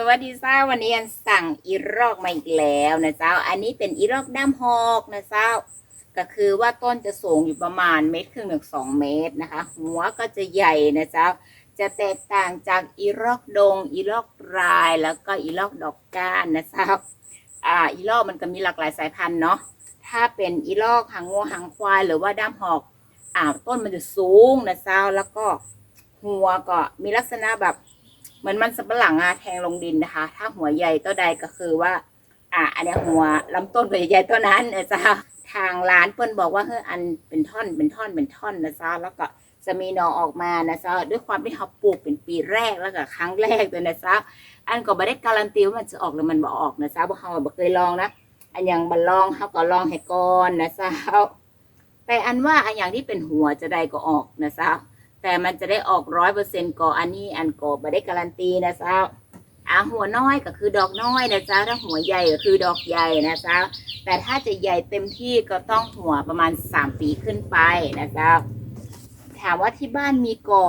สวัสดีจ้าวันนี้อันสั่งอีรอกมาอีกแล้วนะเจ้า อันนี้เป็นอีรอกด้ามหอกนะเจ้า ก็คือว่าต้นจะสูงอยู่ประมาณเมตรครึ่งถึงสองเมตรนะคะ หัวก็จะใหญ่นะเจ้า จะแตกต่างจากอีรอกดง อีรอกรายแล้วก็อีรอกดอกก้านนะเจ้า อ่า อีรอกมันก็มีหลากหลายสายพันธุ์เนาะ ถ้าเป็นอีรอกหางงัวหางควายหรือว่าด้ามหอก อ่า ต้นมันจะสูงนะเจ้า แล้วก็หัวก็มีลักษณะแบบ เหมือนมันสับปะหลังอะแทงลงดินนะคะ ถ้าหัวใหญ่ตัวใดก็คือว่า อ่าอันนี้หัวลำต้นก็ใหญ่ตัวนั้นนะจ๊ะทางร้านเปิ้นบอกว่าเฮ้ยอันเป็นท่อนเป็นท่อนเป็นท่อนนะจ๊ะแล้วก็จะมีหนอออกมานะจ๊ะด้วยความที่เขาปลูกเป็นปีแรกแล้วก็ครั้งแรกเลยนะจ๊ะอันก็ไม่ได้การันตีว่ามันจะออกหรือมันบ่ออกนะจ๊ะเพราะเขาบ่เคยลองนะอันอย่างบัลลองเขาก็ลองให้ก่อนนะจ๊ะแต่อันว่าอันอย่างที่เป็นหัวจะได้ก็ออกนะจ๊ะ แต่มันจะได้ออกร้อยเปอร์เซ็นต์ก่ออันนี้อันก่อม่ได้การันตีนะเจ้าอ่าหัวน้อยก็คือดอกน้อยนะเจ้าถ้าหัวใหญ่ก็คือดอกใหญ่นะเจ้าแต่ถ้าจะใหญ่เต็มที่ก็ต้องหัวประมาณสามปีขึ้นไปนะเจ้าถามว่าที่บ้านมีก่อ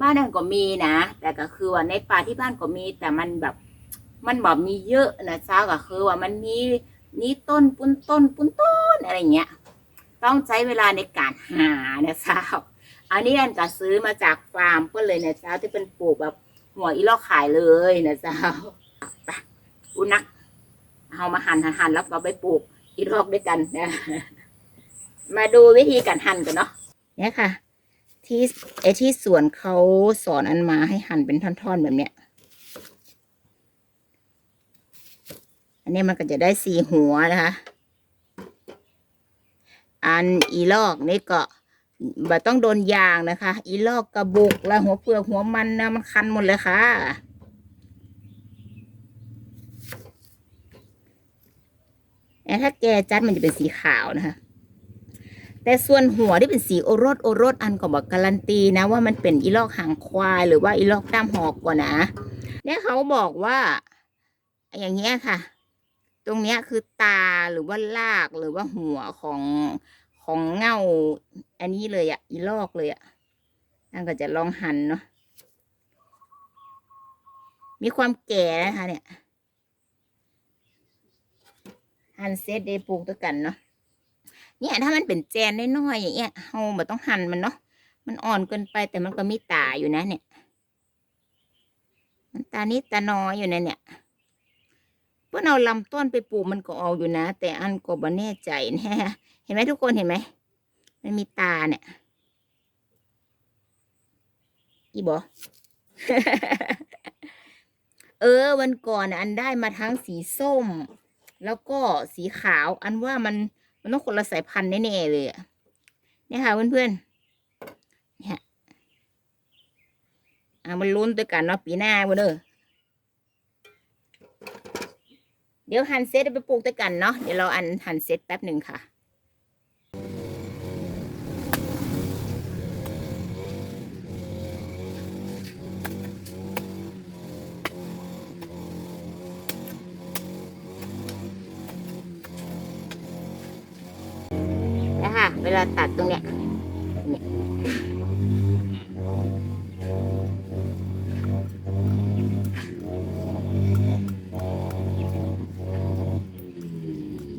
บ้านนั่นก็มีนะ แต่ก็คือว่าในป่าที่บ้านก็มี แต่มันแบบ มันแบบมีเยอะนะเจ้าก็คือว่ามันมีนี่ต้นปุ้นต้นปุ้นต้นอะไรเงี้ย ต้องใช้เวลาในการหานะเจ้า อันนี้อันก็ซื้อมาจากฟาร์มเพื่อนเลยนะเจ้าที่เป็นปลูกแบบหัวอีลอกขายเลยนะเจ้าไปอุนักเอามาหั่นหั่นหั่นแล้วก็ไปปลูกอีลอกด้วยกันนะมาดูวิธีการหั่นกันเนาะเนี่ยค่ะ ที่ไอที่สวนเขาสอนอันมาให้หั่นเป็นท่อนๆแบบเนี้ยอันนี้มันก็จะได้สี่หัวนะคะ อันอีลอกนี่ก็ บ่ต้องโดนยางนะคะ อีลอกกระบุกและหัวเปลือกหัวมันนะมันคันหมดเลยค่ะ แต่ถ้าแกจัดมันจะเป็นสีขาวนะคะ แต่ส่วนหัวที่เป็นสีโอรสโอรสอันก็บอกการันตีนะว่ามันเป็นอีลอกหางควายหรือว่าอีลอกด้ามหอกกว่านะ เนี่ยเขาบอกว่า อย่างเงี้ยค่ะ ตรงเนี้ยคือตาหรือว่าลากหรือว่าหัวของของเงา อันนี้เลยอะอีลอกเลยอะนั่นก็จะลองหั่นเนาะ มีความแก่นะคะเนี่ย หั่นเซตเดปลูกด้วยกันเนาะ เนี่ยถ้ามันเป็นแจนน้อยๆอย่างเงี้ยเฮาแบบต้องหั่นมันเนาะ มันอ่อนเกินไปแต่มันก็มีตาอยู่นะเนี่ย มันตานี้ตาน้อยอยู่นะเนี่ยเพื่อเอาลำต้นไปปลูกมันก็ออกอยู่นะ แต่อันก็บ่แน่ใจนะเห็นไหมทุกคนเห็นไหม มันมีตาเนี่ยอีบอเออ วันก่อนน่ะอันได้มาทั้งสีส้ม แล้วก็สีขาว อันว่ามันมันต้องคนละสายพันธุ์แน่ๆเลยอะเนี่ยค่ะเพื่อนๆเนี่ยอะมันลุ้นด้วยกันเนาะปีหน้าเว้ยเด้อเดี๋ยวหั่นเซตเอาไปปลูกด้วยกันเนาะเดี๋ยวเราอันหั่นเซตแป๊บหนึ่งค่ะ เวลาตัดตรงเนี้ยเนี่ย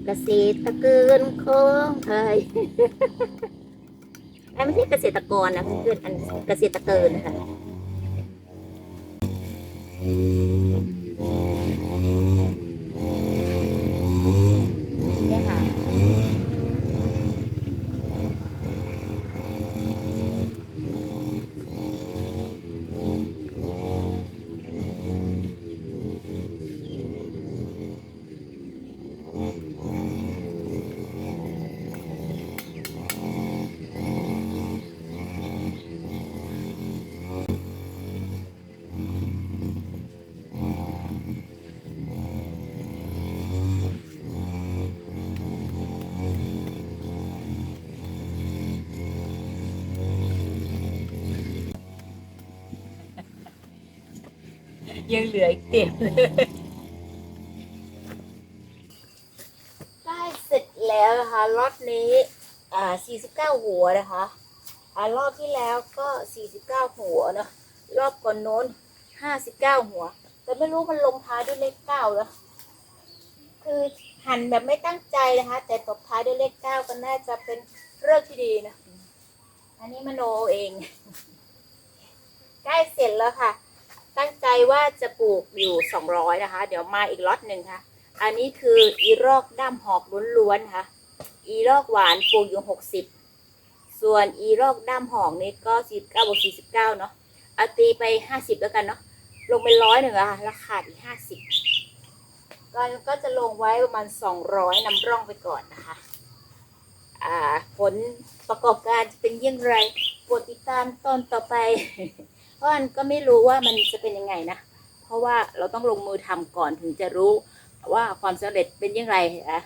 เกษตรกรของไทยอันไม่ใช่เกษตรกรนะเพื่อนอันเกษตรกรนะคะเนี่ยค่ะ ยังเหลืออีกเต็มเลยได้เสร็จแล้วนะคะรอบนี้อ่า49 หัวนะคะอ่ารอบที่แล้วก็ 49 หัวนะรอบก่อนโน้น 59 หัว แต่ไม่รู้มันลงท้ายด้วยเลขเก้าเหรอคือหันแบบไม่ตั้งใจนะคะ แต่ตบท้ายด้วยเลขเก้าก็น่าจะเป็นเรื่องที่ดีนะ อันนี้มโนเอง ใกล้เสร็จแล้วค่ะ ตั้งใจว่าจะปลูกอยู่สองร้อยนะคะ เดี๋ยวมาอีกล็อตหนึ่งค่ะ อันนี้คืออีรอกด้ามหอกล้วนๆค่ะ อีรอกหวานปลูกอยู่หกสิบส่วนอีรอกด้ามหอกนี่ก็สี่เก้าบวกสี่สิบเก้าเนาะเอาตีไปห้าสิบแล้วกันเนาะ ลงไปร้อยหนึ่งอะค่ะ ราคาอีกห้าสิบก็ก็จะลงไว้ประมาณสองร้อยนำร่องไปก่อนนะคะ อ่า ผลประกอบการจะเป็นยังไงโปรดติดตามตอนต่อไป เพราะมันก็ไม่รู้ว่ามันจะเป็นยังไงนะ เพราะว่าเราต้องลงมือทำก่อนถึงจะรู้ว่าความสำเร็จเป็นยังไงอะ